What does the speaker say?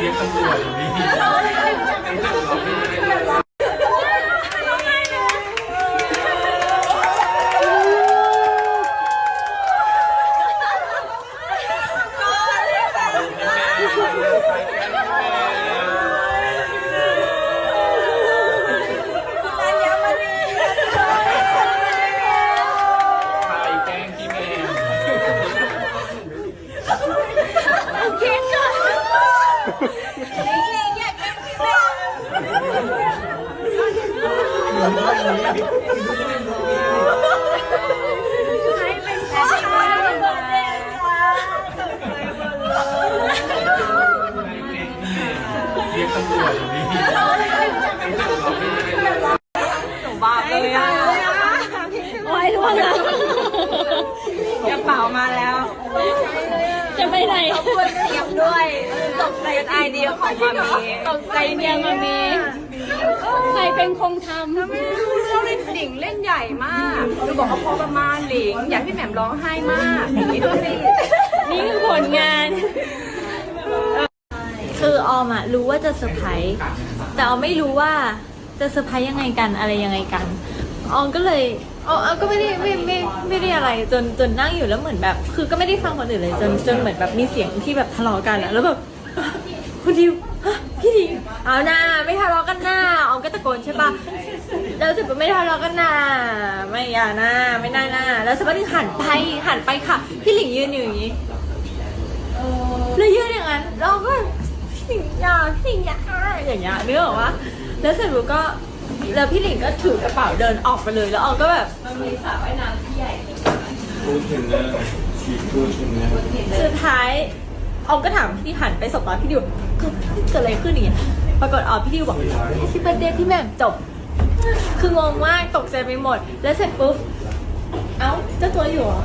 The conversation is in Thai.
เรียกตำรวจอย่างนี้ ให้เป็นแฟนกันเรียกตำรวจอยู่นี่ บาปเลยอะ โอ้ยร่วงแล้ว ก ระเป๋ามาแล้ว จะไปไหนเตรียมด้วยตกใจไอเดียของมามีตกใจเมียมามีใครเป็นคงทเราเล่นหลิงเล่นใหญ่มากดูบอกว่าพอประมาณหลิง อยากให้พี่แหม่มร้องไห้มากอย่างนี้ดูสิำนี่คือผลงาน คือออมอะรู้ว่าจะเซอร์ไพรส์แต่ออมไม่รู้ว่าจะเซอร์ไพรส์ยังไงกันอะไรยังไงกัน ออมก็เลย ออมก็ไม่ได้ไม่ไม่ไม่ได้อะไรจนจนนั่งอยู่แล้วเหมือนแบบ คือก็ไม่ได้ฟังคนอื่นเลยจนจนเหมือนแบบมีเสียงที่แบบทะเลาะกันอะแล้วแบบคุณดิวฮะพี่ดิวเอาหน้าไม่ทะเลาะกันหน้าออมก็ตะโกนใช่ปะแล้วเสร็จปุ๊บไม่ทะเลาะกันหน้าไม่อย่าหน้าไม่ได้หน้าแล้วสักพักหนึงหันไปหันไปค่ะ พี่หลิงยืนอยู่อย่างนี้แล้วยืนอย่างนั้นเราก็พี่หลิงอยาพี่หลิงอยาอย่างเงี้ยนึกออกปะแล้วเสร็จปุ๊บก็ แล้วพี่หลิงก็ถือกระเป๋าเดินออกไปเลย แล้วออมก็แบบมันมีสระว่ายน้ำที่ใหญ่พูดถึงนะฉีดพูดถึงนะสุดท้ายออมก็ถามพี่หันไปสบตาพี่ดิวเกิดเกิดอะไรขึ้นอย่างเงี้ยปรากฏอ๋อพี่ดิวบอกพี่เบิร์ดเดย์พี่แหม่มจบ คืองงมากตกใจไปหมด แล้วเสร็จปุ๊บเอ้าเจ้าตัวอยู่เหรอ